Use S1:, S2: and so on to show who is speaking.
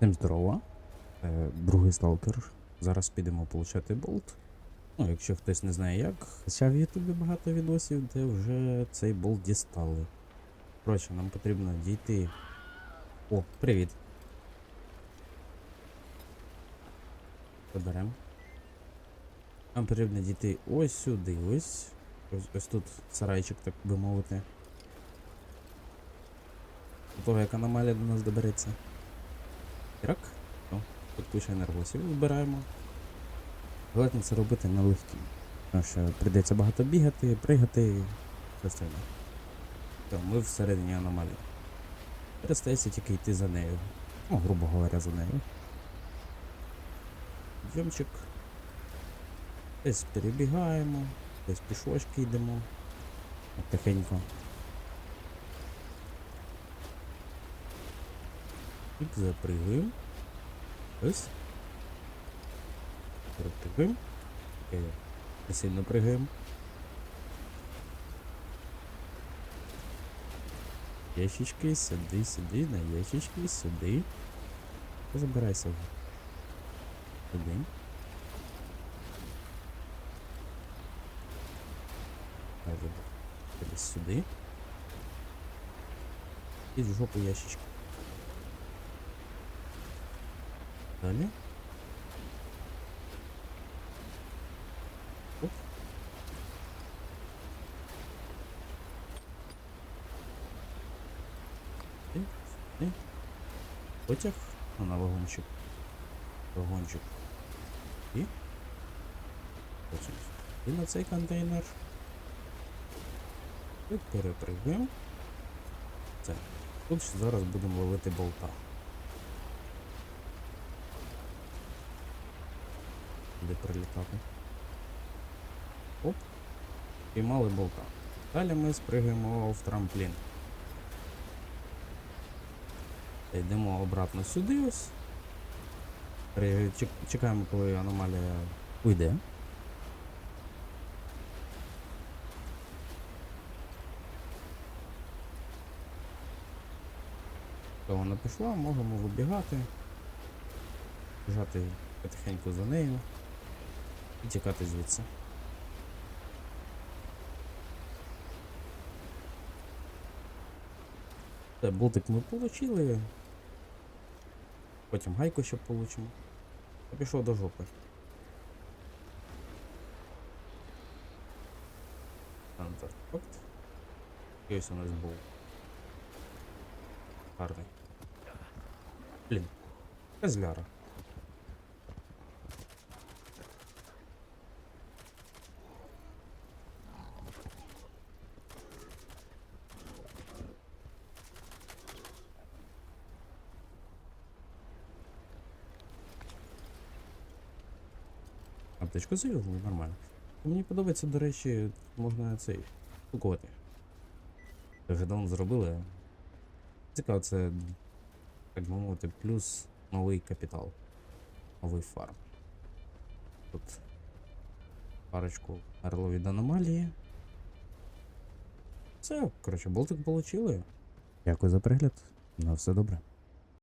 S1: Всім здорово. Е, Другий сталкер. Зараз підемо получати болт. Ну, якщо хтось не знає як, хоча в Ютубі багато відосів, де вже цей болт дістали. Коротше, нам потрібно дійти. О, привіт. Заберемо. Нам потрібно дійти ось сюди, ось. Ось, ось тут сарайчик, так би мовити. До того, як аномалія до нас добереться. О, тут куча енергосів збираємо. Головне це робити на легкій. Тому що прийдеться багато бігати, пригати, все остальне. То ми всередині аномалії. Перестається тільки йти за нею. Ну, грубо говоря, за нею. Йомчик. Десь перебігаємо, десь пішочки йдемо. Так, Тихенько. Тик запрыгиваем. Ось. Перепрыгиваем. Э, Не сильно прыгаем. Ящички, сюди, сюди, на ящички, сюди. Забирайся. вже. Сюди. Давай, заб- Десь сюди. І в жопу ящички. Далі. Оп. І, і. Потяг а на вагончик. Вагончик. І. Потім. І на цей контейнер. І перепрыгуємо. Це. Тут зараз будемо ловити болта. Де прилітати. Оп. Піймали болта. Далі ми спригаємо в трамплін. Йдемо обратно сюди ось. Чекаємо, коли аномалія уйде. Коли вона пішла, можемо вибігати, біжати потихеньку за нею і тікати звідси. Все, болтик ми отримали. Потім гайку ще получимо. Я пішов до жопи. Артефакт. І ось у нас був. Гарний. Блін. Козляра. Аптечку завезли, нормально. Мені подобається, до речі, можна цей. Це вже зробили. Цікаво, це, так би мовити, плюс новий капітал. Новий фарм. Тут парочку орлов від аномалії. Все, коротше, болтик получили. Дякую за перегляд. На все добре.